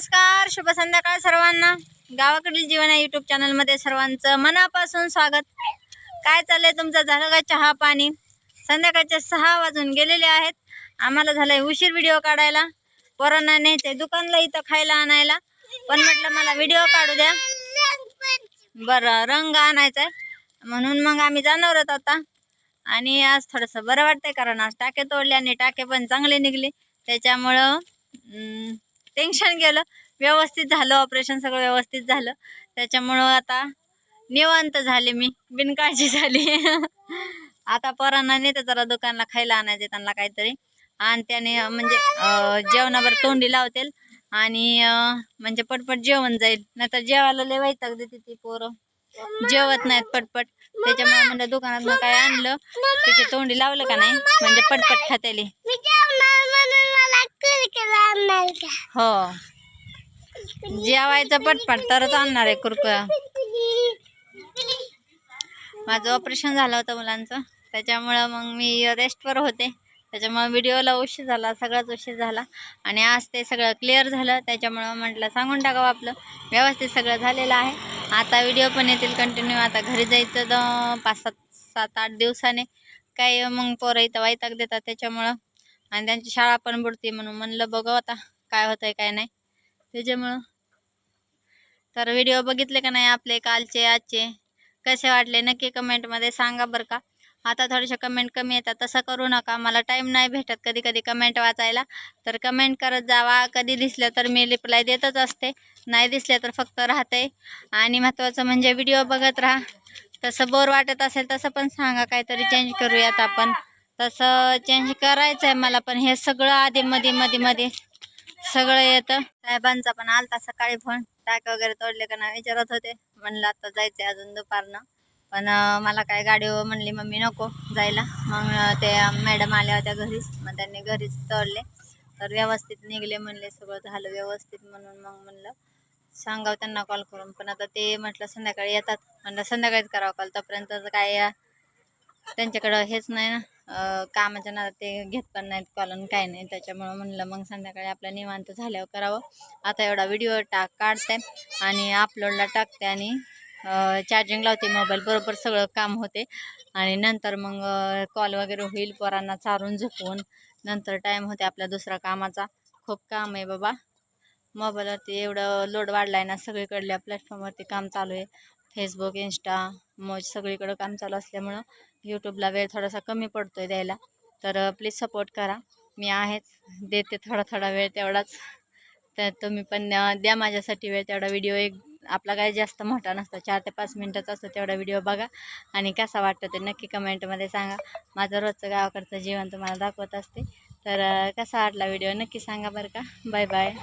नमस्कार शुभ संध्याकाळ सर्वांना. गावाकडील जीवन या युट्यूब चॅनलमध्ये सर्वांचं मनापासून स्वागत. काय चाललंय तुमचं? झालं का चहा पाणी? संध्याकाळचे सहा वाजून गेलेले आहेत. आम्हाला झालंय उशीर व्हिडिओ काढायला. पोरांना न्यायचंय दुकानला इथं खायला आणायला. पण म्हटलं मला व्हिडिओ काढू द्या. बरं रंग आणायचा आहे म्हणून मग आम्ही जाणार आहोत आता. आणि आज थोडंसं बरं वाटतंय कारण आज टाके तोडले आणि टाके पण चांगले निघले. त्याच्यामुळं टेन्शन गेलं. व्यवस्थित झालं ऑपरेशन सगळं व्यवस्थित झालं. त्याच्यामुळं आता निवांत झाले मी बिनकाळजी झाली. आता पोरांना नेते जरा दुकानला खायला आणायचे त्यांना काहीतरी. आणि त्याने म्हणजे जेवणावर तोंडी लावतील. आणि म्हणजे पटपट जेवण जाईल. नाहीतर जेवायला लय अगदी ती पोरं. जेवत नाहीत पटपट. त्याच्यामुळे म्हणलं दुकानात काय आणलं? त्याची तोंडी लावलं का नाही? म्हणजे पटपट खातेली हो. जेवायचं पटपट तरच आणणार आहे कुरकुरा. माझं ऑपरेशन झालं होतं मुलांचं. त्याच्यामुळं मग मी रेस्टवर होते. त्याच्यामुळं व्हिडिओला उशीर झाला सगळाच उशीर झाला. आणि आज ते सगळं क्लिअर झालं. त्याच्यामुळं म्हटलं सांगून टाकावं आपलं. व्यवस्थित सगळं झालेलं आहे. आता व्हिडिओ पण येतील कंटिन्यू आता घरी जायचं द पाच सात सात आठ दिवसाने. काही मग पोरं इथं वैताग देतात. त्याच्यामुळं आणि त्यांची शाळा पण बुडते म्हणून म्हणलं बघू आता काय होतंय काय नाही. त्याच्यामुळं तर व्हिडिओ बघितले का नाही आपले कालचे आजचे? कसे वाटले? नक्की कमेंटमध्ये सांगा बरं का. आता थोडेसे कमेंट कमी येतात तसं करू नका. मला टाईम नाही भेटत कधी कधी कमेंट वाचायला. तर कमेंट करत जावा. कधी दिसलं तर मी रिप्लाय देतच असते. नाही दिसले तर फक्त राहते. आणि महत्त्वाचं म्हणजे व्हिडिओ बघत राहा. तसं बोर वाटत असेल तसं पण सांगा. काहीतरी चेंज करूयात आपण. तसं चेंज करायचं आहे मला पण हे सगळं आधी मध्ये मध्ये मध्ये सगळं येतं. साहेबांचा पण आलता सकाळी फोन टाक वगैरे तोडले का नाही विचारत होते. म्हणलं आता जायचं अजून दुपारनं. पण मला काय गाडी म्हणली मम्मी नको जायला. मग ते मॅडम आल्या होत्या घरीच. मग त्यांनी घरीच तोडले. तर व्यवस्थित निघले म्हणले सगळं झालं व्यवस्थित म्हणून मग म्हणलं सांगावं त्यांना कॉल करून. पण आता ते म्हटलं संध्याकाळी येतात. म्हणलं संध्याकाळीच करावं कॉल तोपर्यंत काय त्यांच्याकडं हेच नाही ना. कामाच्या म्हणजे ना ते घेत पण नाहीत कॉलन काय नाही. त्याच्यामुळं म्हणलं मग संध्याकाळी आपलं निवांत झाल्यावर करावं. आता एवढा व्हिडिओ टाक काढते आणि अपलोडला टाकते आणि चार्जिंग लावते मोबाईल बरोबर सगळं काम होते. आणि नंतर मग कॉल वगैरे होईल. पोरांना चारून झोपवून नंतर टाईम होते आपल्या दुसऱ्या कामाचा. खूप काम आहे बाबा. मोबाईलवरती एवढं लोड वाढला आहे ना सगळीकडल्या प्लॅटफॉर्मवरती काम चालू आहे. फेसबुक इंस्टा मोज सगळीकडं काम चालू असल्यामुळं यूट्यूबला वेळ थोडासा कमी पडतो आहे द्यायला. तर प्लीज सपोर्ट करा. मी आहेच. देते थोडा थोडा वेळ तेवढाच. तर तुम्ही पण द्या माझ्यासाठी वेळ तेवढा. व्हिडिओ एक आपला काय जास्त मोठा नसतो. चार ते पाच मिनटाचा असतो तेवढा व्हिडिओ बघा. आणि कसा वाटतो ते नक्की कमेंटमध्ये सांगा. माझं रोजचं गावाकडचं जीवन तुम्हाला दाखवत असते. तर कसा वाटला व्हिडिओ नक्की सांगा बरं का. Bye bye